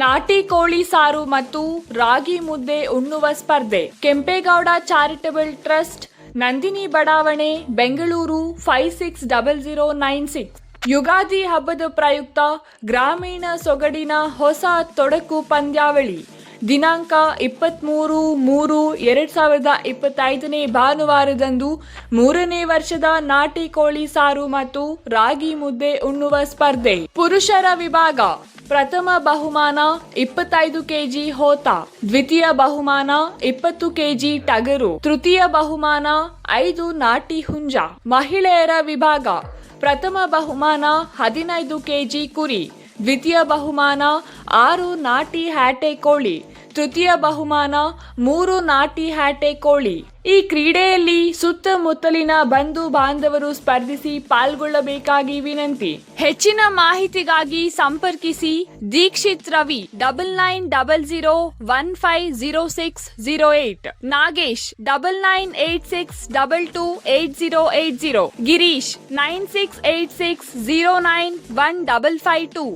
ನಾಟಿ ಕೋಳಿ ಸಾರು ಮತ್ತು ರಾಗಿ ಮುದ್ದೆ ಉಣ್ಣುವ ಸ್ಪರ್ಧೆ. ಕೆಂಪೇಗೌಡ ಚಾರಿಟಬಲ್ ಟ್ರಸ್ಟ್, ನಂದಿನಿ ಬಡಾವಣೆ, Bengaluru five six double zero nine six Ugadi ಹಬ್ಬದ ಪ್ರಯುಕ್ತ ಗ್ರಾಮೀಣ ಸೊಗಡಿನ ಹೊಸ ತೊಡಕು ಪಂದ್ಯಾವಳಿ. ದಿನಾಂಕ ಇಪ್ಪತ್ತ್ಮೂರು ಮೂರು ಎರಡು ಸಾವಿರದ ಇಪ್ಪತ್ತೈದನೇ ಭಾನುವಾರದಂದು ಮೂರನೇ ವರ್ಷದ ನಾಟಿ ಕೋಳಿ ಸಾರು ಮತ್ತು ರಾಗಿ ಮುದ್ದೆ ಉಣ್ಣುವ ಸ್ಪರ್ಧೆ. ಪುರುಷರ ವಿಭಾಗ ಪ್ರಥಮ ಬಹುಮಾನ ಇಪ್ಪತ್ತೈದು ಕೆಜಿ ಹೋತ, ದ್ವಿತೀಯ ಬಹುಮಾನ ಇಪ್ಪತ್ತು ಕೆಜಿ ಟಗರು, ತೃತೀಯ ಬಹುಮಾನ ಐದು ನಾಟಿ ಹುಂಜ. ಮಹಿಳೆಯರ ವಿಭಾಗ, ಪ್ರಥಮ ಬಹುಮಾನ ಹದಿನೈದು ಕೆಜಿ ಕುರಿ, ದ್ವಿತೀಯ ಬಹುಮಾನ ಆರು ನಾಟಿ ಹ್ಯಾಟೆ ಕೋಳಿ, ತೃತೀಯ ಬಹುಮಾನ ಮೂರು ನಾಟಿ ಹ್ಯಾಟೆ ಕೋಳಿ. ಈ ಕ್ರೀಡೆಯಲ್ಲಿ ಸುತ್ತಮುತ್ತಲಿನ ಬಂಧು ಬಾಂಧವರು ಸ್ಪರ್ಧಿಸಿ ಪಾಲ್ಗೊಳ್ಳಬೇಕಾಗಿ ವಿನಂತಿ. ಹೆಚ್ಚಿನ ಮಾಹಿತಿಗಾಗಿ ಸಂಪರ್ಕಿಸಿ Dixit Ravi double nine double zero one five zero six zero eight. Nagesh double nine eight six double two eight zero eight zero. Girish nine six eight six zero nine one double five two.